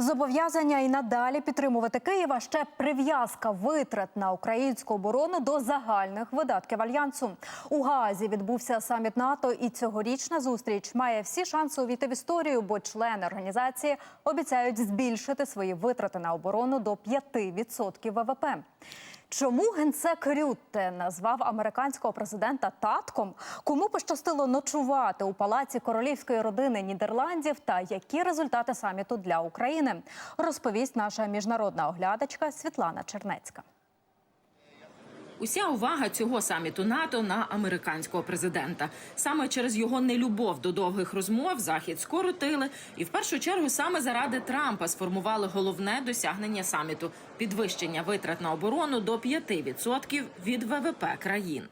Зобов'язання і надалі підтримувати Києва ще прив'язка витрат на українську оборону до загальних видатків альянсу. У Гаазі відбувся саміт НАТО, і цьогорічна зустріч має всі шанси увійти в історію, бо члени організації обіцяють збільшити свої витрати на оборону до 5% ВВП. Чому генсек Рютте назвав американського президента татком? Кому пощастило ночувати у палаці королівської родини Нідерландів та які результати саміту для України? Розповість наша міжнародна оглядачка Світлана Чернецька. Уся увага цього саміту НАТО на американського президента. Саме через його нелюбов до довгих розмов захід скоротили, і в першу чергу саме заради Трампа сформували головне досягнення саміту підвищення витрат на оборону до 5% від ВВП країн.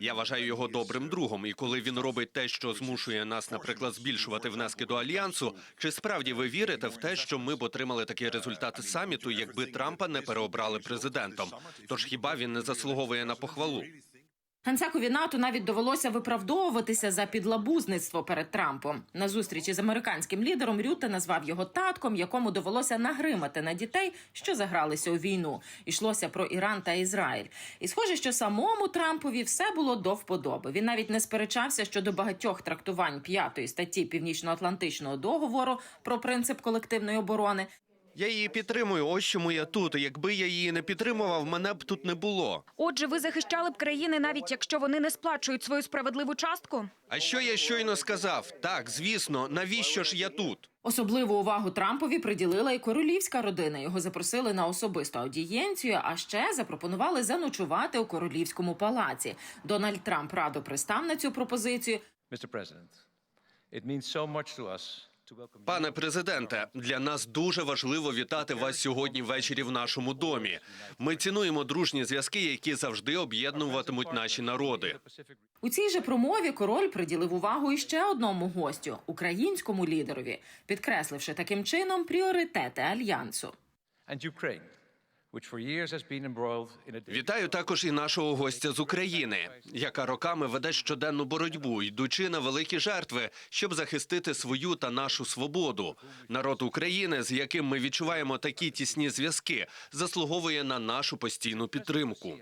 Я вважаю його добрим другом, і коли він робить те, що змушує нас, наприклад, збільшувати внески до альянсу, чи справді ви вірите в те, що ми б отримали такі результати саміту, якби Трампа не переобрали президентом? Тож хіба він не заслуговує на похвалу? Генсекові НАТО навіть довелося виправдовуватися за підлабузництво перед Трампом. На зустрічі з американським лідером Рютте назвав його татком, якому довелося нагримати на дітей, що загралися у війну. Ішлося про Іран та Ізраїль. І схоже, що самому Трампові все було до вподоби. Він навіть не сперечався щодо багатьох трактувань п'ятої статті Північно-Атлантичного договору про принцип колективної оборони. Я її підтримую. Ось чому я тут. Якби я її не підтримував, мене б тут не було. Отже, ви захищали б країни, навіть якщо вони не сплачують свою справедливу частку? А що я щойно сказав? Так, звісно, навіщо ж я тут? Особливу увагу Трампові приділила і королівська родина. Його запросили на особисту аудієнцію, а ще запропонували заночувати у королівському палаці. Дональд Трамп радо пристав на цю пропозицію. Mr. President, it means so much to us Пане президенте, для нас дуже важливо вітати вас сьогодні ввечері в нашому домі. Ми цінуємо дружні зв'язки, які завжди об'єднуватимуть наші народи. У цій же промові король приділив увагу іще одному гостю українському лідерові, підкресливши таким чином пріоритети альянсу. Вітаю також і нашого гостя з України, яка роками веде щоденну боротьбу, йдучи на великі жертви, щоб захистити свою та нашу свободу. Народ України, з яким ми відчуваємо такі тісні зв'язки, заслуговує на нашу постійну підтримку.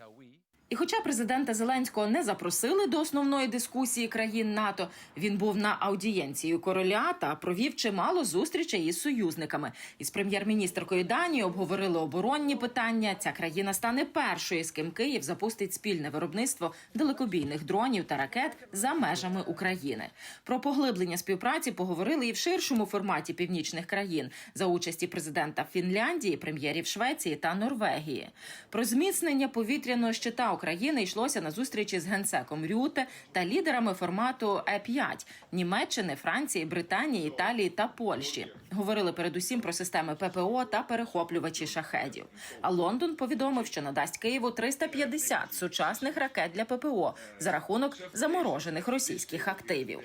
І хоча президента Зеленського не запросили до основної дискусії країн НАТО, він був на аудієнції короля та провів чимало зустрічей із союзниками. Із прем'єр-міністркою Данії обговорили оборонні питання. Ця країна стане першою, з ким Київ запустить спільне виробництво далекобійних дронів та ракет за межами України. Про поглиблення співпраці поговорили і в ширшому форматі північних країн за участі президента Фінляндії, прем'єрів Швеції та Норвегії. Про зміцнення повітряного щита України йшлося на зустрічі з генсеком Рюте та лідерами формату Е5 Німеччини, Франції, Британії, Італії та Польщі. Говорили передусім про системи ППО та перехоплювачі шахедів. А Лондон повідомив, що надасть Києву 350 сучасних ракет для ППО за рахунок заморожених російських активів.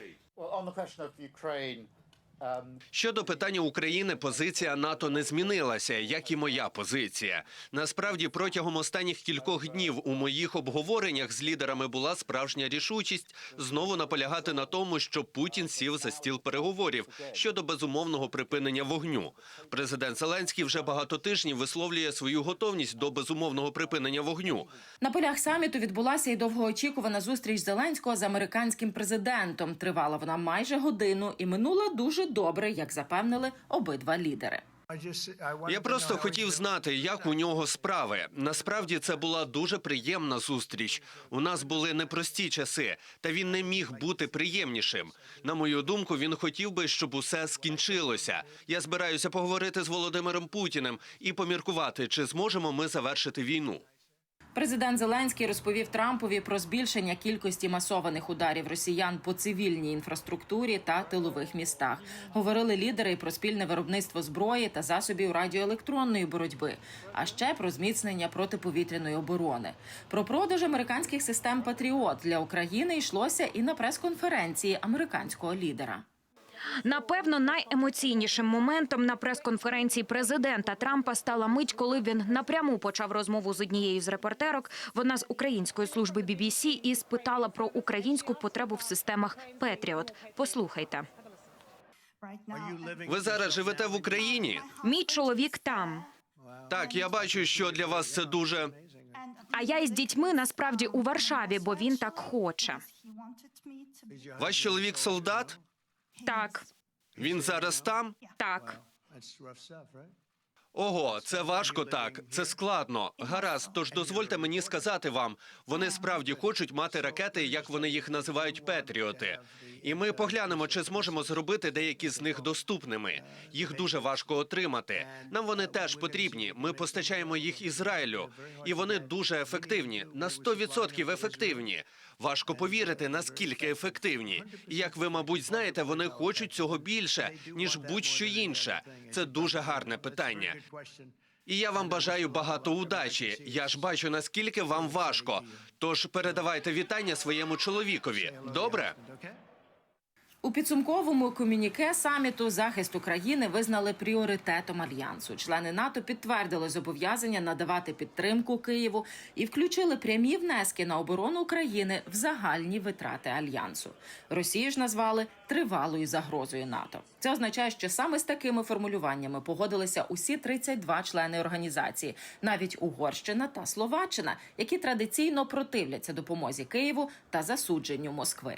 Щодо питання України, позиція НАТО не змінилася, як і моя позиція. Насправді, протягом останніх кількох днів у моїх обговореннях з лідерами була справжня рішучість знову наполягати на тому, що Путін сів за стіл переговорів щодо безумовного припинення вогню. Президент Зеленський вже багато тижнів висловлює свою готовність до безумовного припинення вогню. На полях саміту відбулася і довгоочікувана зустріч Зеленського з американським президентом. Тривала вона майже годину і минула дуже добре, як запевнили обидва лідери. Я просто хотів знати, як у нього справи. Насправді це була дуже приємна зустріч. У нас були непрості часи, та він не міг бути приємнішим. На мою думку, він хотів би, щоб усе скінчилося. Я збираюся поговорити з Володимиром Путіним і поміркувати, чи зможемо ми завершити війну. Президент Зеленський розповів Трампові про збільшення кількості масованих ударів росіян по цивільній інфраструктурі та тилових містах. Говорили лідери про спільне виробництво зброї та засобів радіоелектронної боротьби, а ще про зміцнення протиповітряної оборони. Про продаж американських систем Патріот для України йшлося і на прес-конференції американського лідера. Напевно, найемоційнішим моментом на прес-конференції президента Трампа стала мить, коли він напряму почав розмову з однією з репортерок. Вона з української служби BBC і спитала про українську потребу в системах Петріот. Послухайте. Ви зараз живете в Україні? Мій чоловік там. Так, я бачу, що для вас це дуже. А я із дітьми насправді у Варшаві, бо він так хоче. Ваш чоловік солдат? Так, Він зараз там? так. Ого, це важко так. Це складно. Гаразд, тож дозвольте мені сказати вам, вони справді хочуть мати ракети, як вони їх називають, Петріоти. І ми поглянемо, чи зможемо зробити деякі з них доступними. Їх дуже важко отримати. Нам вони теж потрібні. Ми постачаємо їх Ізраїлю, і вони дуже ефективні, на 100% ефективні. Важко повірити, наскільки ефективні. І як ви, мабуть, знаєте, вони хочуть цього більше ніж будь-що інше. Це дуже гарне питання. І я вам бажаю багато удачі. Я ж бачу, наскільки вам важко. Тож передавайте вітання своєму чоловікові. Добре? Підсумковому комюніке саміту захист України визнали пріоритетом альянсу. Члени НАТО підтвердили зобов'язання надавати підтримку Києву і включили прямі внески на оборону України в загальні витрати альянсу. Росію ж назвали тривалою загрозою НАТО. Це означає, що саме з такими формулюваннями погодилися усі 32 члени організації, навіть Угорщина та Словаччина, які традиційно противляться допомозі Києву та засудженню Москви.